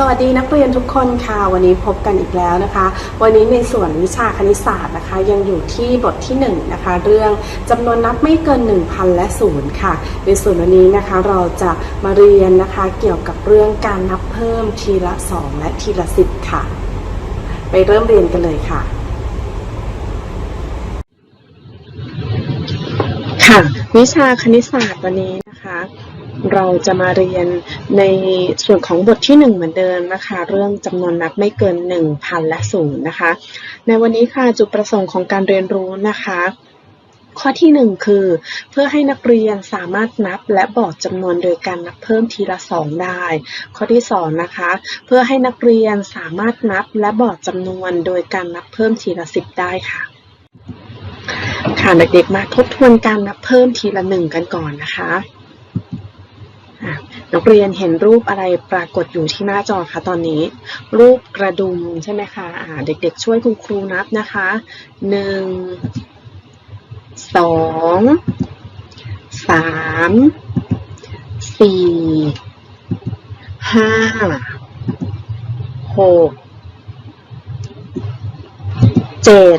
สวัสดีนักเรียนทุกคนค่ะ วันนี้พบกันอีกแล้วนะคะ วันนี้ในส่วนวิชาคณิตศาสตร์นะคะ ยังอยู่ที่บทที่1นงนะคะ เรื่องจำนวนนับไม่เกิน 1,000 และศูนย์ค่ะ ในส่วนวันนี้นะคะเราจะมาเรียนนะคะเกี่ยวกับเรื่องการนับเพิ่มทีละ 2 และทีละ 10 ค่ะ ไปเริ่มเรียนกันเลยค่ะ ค่ะวิชาคณิตศาสตร์วันนี้นะคะ เราจะมาเรียนในส่วนของบทที่ 1 เหมือนเดิมนะคะ เรื่องจำนวนนับไม่เกิน 1,000 และศูนย์นะคะ ในวันนี้ค่ะจุดประสงค์ของการเรียนรู้นะคะ ข้อที่ 1 คือ เพื่อให้นักเรียนสามารถนับและบอกจำนวนโดยการนับเพิ่มทีละ 2 ได้ ข้อที่ 2 นะคะ เพื่อให้นักเรียนสามารถนับและบอกจำนวนโดยการนับเพิ่มทีละ 10 ได้ค่ะ ค่ะเด็กๆมาทบทวนการนับเพิ่มทีละหนึ่งกันก่อนนะคะนักเรียนเห็นรูปอะไรปรากฏอยู่ที่หน้าจอคะตอนนี้ รูปกระดุมใช่ไหมคะอ่าเด็กๆช่วยคุณครูนับนะคะหนึ่งสองสามสี่ห้าหกเจ็ด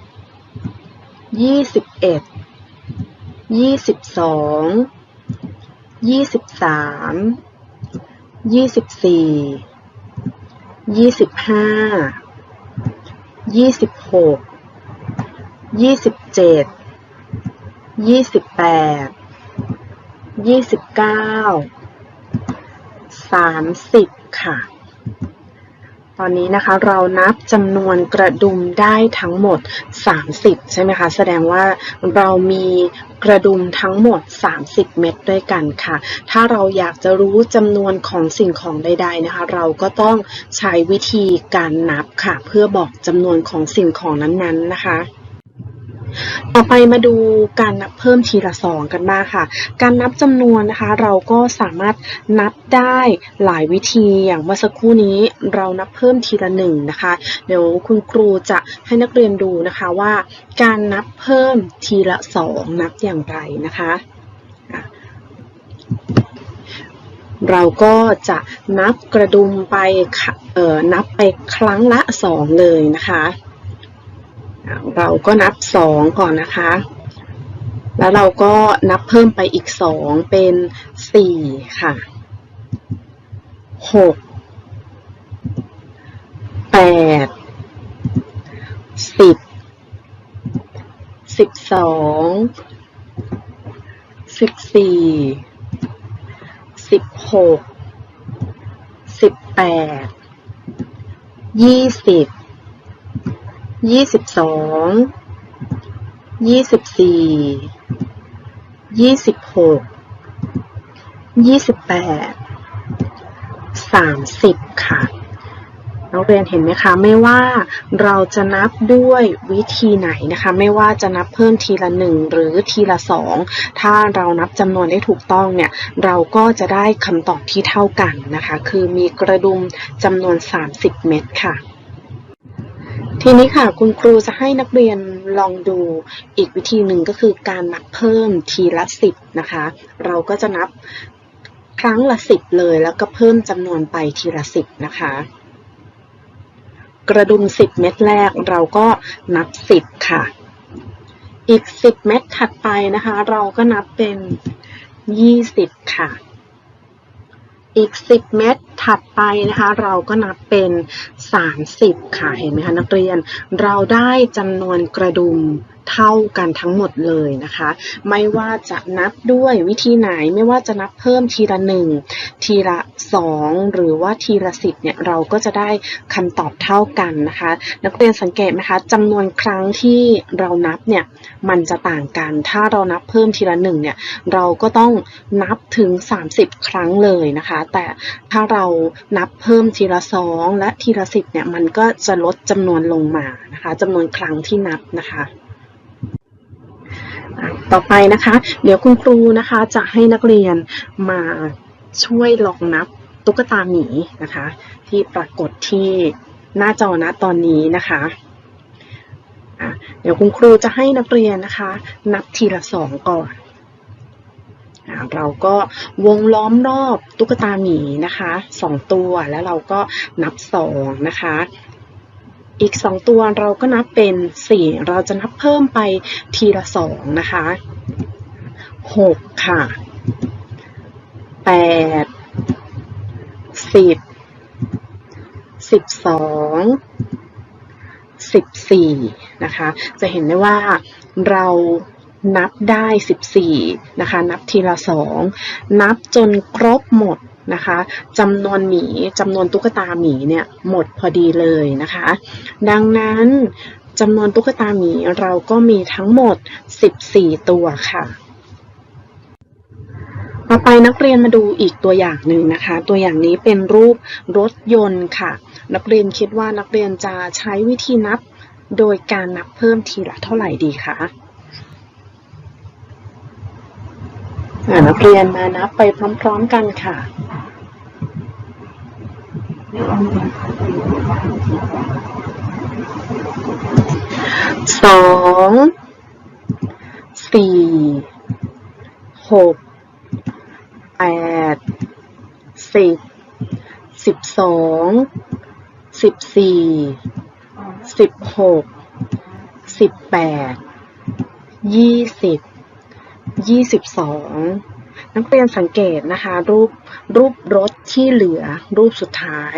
ยี่สิบเอ็ด ยี่สิบสอง ยี่สิบสาม ยี่สิบสี่ ยี่สิบห้า ยี่สิบหก ยี่สิบเจ็ด ยี่สิบแปด ยี่สิบเก้า สามสิบค่ะ ตอนนี้นะคะเรานับจำนวนกระดุมได้ทั้งหมด 30 ใช่ไหมคะ แสดงว่าเรามีกระดุมทั้งหมด 30 เม็ดด้วยกันค่ะ ถ้าเราอยากจะรู้จำนวนของสิ่งของใด ๆนะคะ เราก็ต้องใช้วิธีการนับค่ะ เพื่อบอกจำนวนของสิ่งของนั้นๆนะคะ ต่อไปมาดูการนับเพิ่มทีละสองกันบ้างค่ะ การนับจำนวนนะคะ เราก็สามารถนับได้หลายวิธีอย่างเมื่อสักครู่นี้เรานับเพิ่มทีละหนึ่งนะคะ เดี๋ยวคุณครูจะให้นักเรียนดูนะคะว่า การนับเพิ่มทีละสองนับอย่างไรนะคะเราก็จะนับกระดุมไปค่ะเอ่อนับไปครั้งละสองเลยนะคะ เราก็นับสองก่อนนะคะ แล้วเราก็นับเพิ่มไปอีกสองเป็นสี่ค่ะหกแปดสิบสิบสองสิบสี่สิบหกสิบแปดยี่สิบ ยี่สิบสอง ยี่สิบสี่ ยี่สิบหก ยี่สิบแปด สามสิบค่ะนักเรียนเห็นไหมคะ ไม่ว่าเราจะนับด้วยวิธีไหนนะคะ ไม่ว่าจะนับเพิ่มทีละหนึ่งหรือทีละสองถ้าเรานับจำนวนได้ถูกต้องเนี่ย เราก็จะได้คำตอบที่เท่ากันนะคะ คือมีกระดุมจำนวน 30 เม็ดค่ะ ทีนี้ค่ะคุณครูจะให้นักเรียนลองดูอีกวิธีหนึ่งก็คือการนับเพิ่มทีละสิบนะคะ เราก็จะนับครั้งละสิบเลยแล้วก็เพิ่มจำนวนไปทีละสิบนะคะ กระดุมสิบเม็ดแรกเราก็นับสิบค่ะ อีกสิบเม็ดถัดไปนะคะ เราก็นับเป็นยี่สิบค่ะ อีก10เม็ด ถัดไปนะคะ เราก็นับเป็น 30 ค่ะ เห็นไหมคะนักเรียน เราได้จำนวนกระดุมเท่ากันทั้งหมดเลยนะคะ ไม่ว่าจะนับด้วยวิธีไหนไม่ว่าจะนับเพิ่มทีละหนึ่งทีละสองหรือว่าทีละสิบเนี่ยเราก็จะได้คำตอบเท่ากันนะคะ นักเรียนสังเกตไหมคะจำนวนครั้งที่เรานับเนี่ยมันจะต่างกัน ถ้าเรานับเพิ่มทีละหนึ่งเนี่ยเราก็ต้องนับถึง 30 ครั้งเลยนะคะ แต่ถ้าเรานับเพิ่มทีละสองและทีละสิบเนี่ยมันก็จะลดจำนวนลงมานะคะจำนวนครั้งที่นับนะคะต่อไปนะคะ เดี๋ยวคุณครูนะคะจะให้นักเรียนมาช่วยลองนับตุ๊กตาหมีนะคะ ที่ปรากฏที่หน้าจอนะตอนนี้นะคะเดี๋ยวคุณครูจะให้นักเรียนนะคะ นับทีละสองก่อน เราก็วงล้อมรอบตุ๊กตาหมีนะคะสองตัวแล้วเราก็นับสองนะคะ อีกสองตัวเราก็นับเป็นสี่เราจะนับเพิ่มไปทีละสองนะคะหกค่ะแปดสิบสิบสองสิบสี่นะคะ จะเห็นได้ว่าเรา นับได้ 14 นะคะ นับทีละ 2 นับจนครบหมดนะคะจำนวนหมีจำนวนตุ๊กตาหมีเนี่ยหมดพอดีเลยนะคะ ดังนั้นจำนวนตุ๊กตาหมีเราก็มีทั้งหมด 14 ตัวค่ะ ต่อไปนักเรียนมาดูอีกตัวอย่างหนึ่งนะคะ ตัวอย่างนี้เป็นรูปรถยนต์ค่ะ นักเรียนคิดว่านักเรียนจะใช้วิธีนับโดยการนับเพิ่มทีละเท่าไหร่ดีคะอ่า นักเรียนมานับไปพร้อมๆกันค่ะสองสี่หกแปดสิบสิบสองสิบสี่สิบหกสิบแปดยี่สิบ ยี่สิบสองนักเรียนสังเกตนะคะ รูปรูปรถที่เหลือรูปสุดท้าย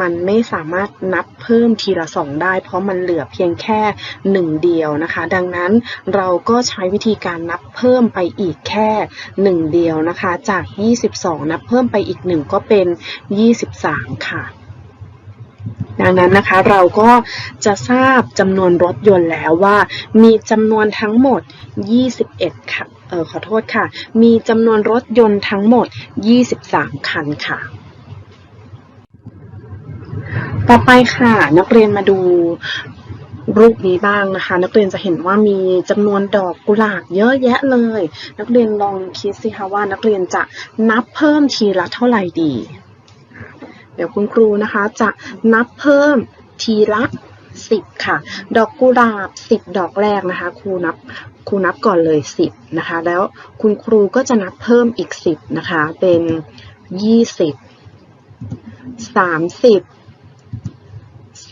มันไม่สามารถนับเพิ่มทีละสองได้ เพราะมันเหลือเพียงแค่หนึ่งเดียวนะคะ ดังนั้นเราก็ใช้วิธีการนับเพิ่มไปอีกแค่หนึ่งเดียวนะคะ จาก 22 นับเพิ่มไปอีกหนึ่งก็เป็น 23 ค่ะดังนั้นนะคะเราก็จะทราบจำนวนรถยนต์แล้วว่า มีจำนวนทั้งหมด 21 ค่ะ เออขอโทษค่ะ มีจำนวนรถยนต์ทั้งหมด 23 คันค่ะ ต่อไปค่ะ นักเรียนมาดูรูปนี้บ้างนะคะ นักเรียนจะเห็นว่ามีจำนวนดอกกุหลาบเยอะแยะเลย นักเรียนลองคิดสิคะว่านักเรียนจะนับเพิ่มทีละเท่าไหร่ดี เดี๋ยวคุณครูนะคะจะนับเพิ่มทีละ สิบค่ะ ดอกกุหลาบสิบดอกแรกนะคะ ครูนับครูนับก่อนเลยสิบนะคะ แล้วคุณครูก็จะนับเพิ่มอีกสิบนะคะ เป็นยี่สิบสามสิบ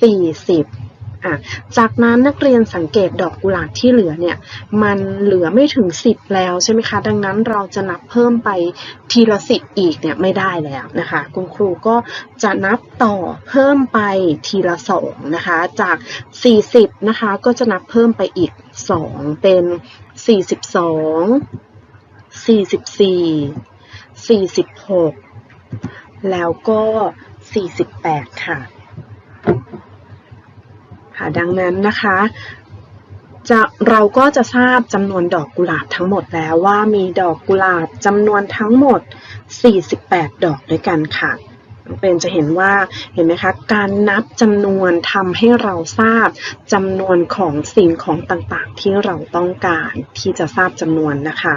สี่สิบ อะจากนั้นนักเรียนสังเกตดอกกุหลาบที่เหลือเนี่ย มันเหลือไม่ถึงสิบแล้วใช่ไหมคะ ดังนั้นเราจะนับเพิ่มไปทีละสิบอีกเนี่ยไม่ได้แล้วนะคะ คุณครูก็จะนับต่อเพิ่มไปทีละสองนะคะ จาก 40 นะคะ ก็จะนับเพิ่มไปอีก 2 เป็น 42 44 46 แล้วก็ 48 ค่ะ ค่ะ ดังนั้นนะคะจะเราก็จะทราบจำนวนดอกกุหลาบทั้งหมดแล้วว่ามีดอกกุหลาบจำนวนทั้งหมด 48 ดอกด้วยกันค่ะเป็นจะเห็นว่าเห็นไหมคะการนับจำนวนทำให้เราทราบจำนวนของสิ่งของต่างๆ ที่เราต้องการที่จะทราบจำนวนนะคะ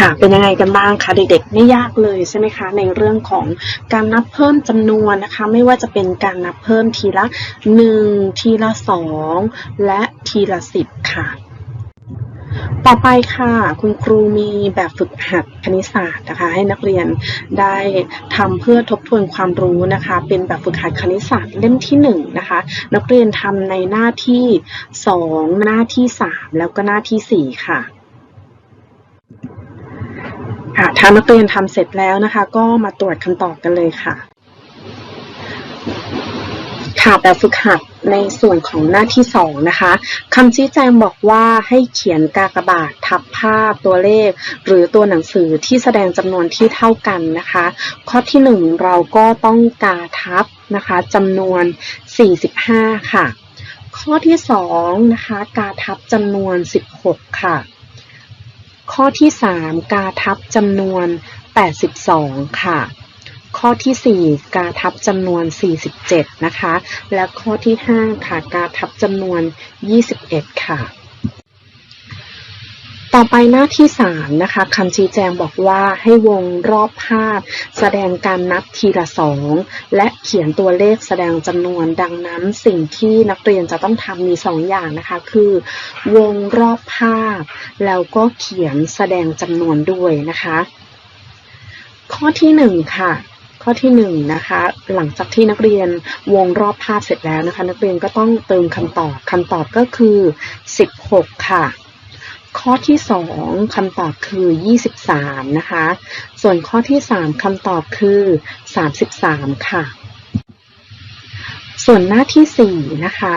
ค่ะเป็นยังไงกันบ้างคะเด็กๆไม่ยากเลยใช่ไหมคะในเรื่องของการนับเพิ่มจำนวนนะคะ ไม่ว่าจะเป็นการนับเพิ่มทีละหนึ่งทีละสองและทีละสิบค่ะ ต่อไปค่ะ คุณครูมีแบบฝึกหัดคณิตศาสตร์นะคะ ให้นักเรียนได้ทำเพื่อทบทวนความรู้นะคะ เป็นแบบฝึกหัดคณิตศาสตร์เล่มที่หนึ่งนะคะ นักเรียนทำในหน้าที่สองหน้าที่สามแล้วก็หน้าที่สี่ค่ะ ค่ะถ้านักเรียนทำเสร็จแล้วนะคะ ก็มาตรวจคำตอบกันเลยค่ะ ค่ะแบบฝึกหัดในส่วนของหน้าที่สองนะคะคำชี้แจงบอกว่าให้เขียนกากบาททับภาพตัวเลข หรือตัวหนังสือที่แสดงจำนวนที่เท่ากันนะคะ ข้อที่หนึ่งเราก็ต้องกาทับนะคะจำนวน 45 ค่ะ ข้อที่สองนะคะกาทับจำนวน 16 ค่ะ ข้อที่ 3 กาทับจำนวน 82 ค่ะ ข้อที่ 4 กาทับจำนวน 47 นะคะ และข้อที่ 5 ค่ะ กาทับจำนวน 21 ค่ะ ต่อไปหน้าที่3นะคะคำชี้แจงบอกว่าให้วงรอบภาพ แสดงการนับทีละสองและเขียนตัวเลขแสดงจำนวนดังนั้นสิ่งที่นักเรียนจะต้องทำมี 2 อย่างนะคะ คือ วงรอบภาพ แล้วก็เขียนแสดงจำนวนด้วยนะคะ ข้อที่ 1 ค่ะข้อที่1นะคะหลังจากที่นักเรียนวงรอบภาพเสร็จแล้วนะคะ นักเรียนก็ต้องเติมคำตอบคำตอบก็คือ 16 ค่ะ ข้อที่2คำตอบคือ 23 นะคะ ส่วนข้อที่3คำตอบคือ 33 ค่ะ ส่วนหน้าที่4นะคะ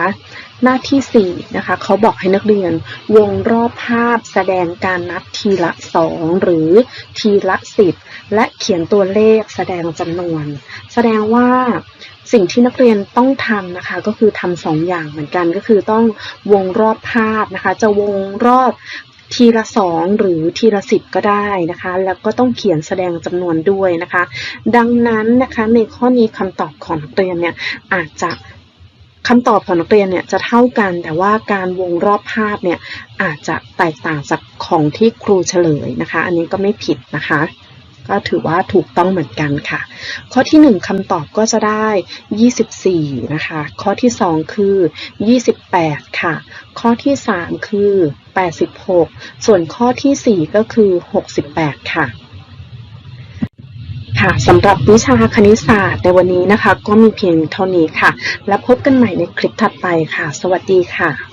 หน้าที่4นะคะเขาบอกให้นักเรียนวงรอบภาพแสดงการนับทีละ2หรือทีละ10และเขียนตัวเลขแสดงจำนวน แสดงว่าสิ่งที่นักเรียนต้องทำนะคะก็คือทำสองอย่างเหมือนกันก็คือต้องวงรอบภาพนะคะ จะวงรอบ ทีละสองหรือทีละสิบก็ได้นะคะ แล้วก็ต้องเขียนแสดงจำนวนด้วยนะคะ ดังนั้นนะคะในข้อนี้คำตอบของนักเรียนเนี่ยอาจจะคำตอบของนักเรียนเนี่ยจะเท่ากันแต่ว่าการวงรอบภาพเนี่ยอาจจะแตกต่างจากของที่ครูเฉลยนะคะ อันนี้ก็ไม่ผิดนะคะ ก็ถือว่าถูกต้องเหมือนกันค่ะ ข้อที่ 1คำตอบก็จะได้ 24 นะคะ ข้อที่ 2 คือ 28 ค่ะ ข้อที่ 3 คือ 86 ส่วนข้อทีสี่ 4 ก็คือ 68 ค่ะค่ะสำหรับวิชาคณิตศาสตร์ในวันนี้นะคะ ก็มีเพียงเท่านี้ค่ะ แล้วพบกันใหม่ในคลิปถัดไปค่ะ สวัสดีค่ะ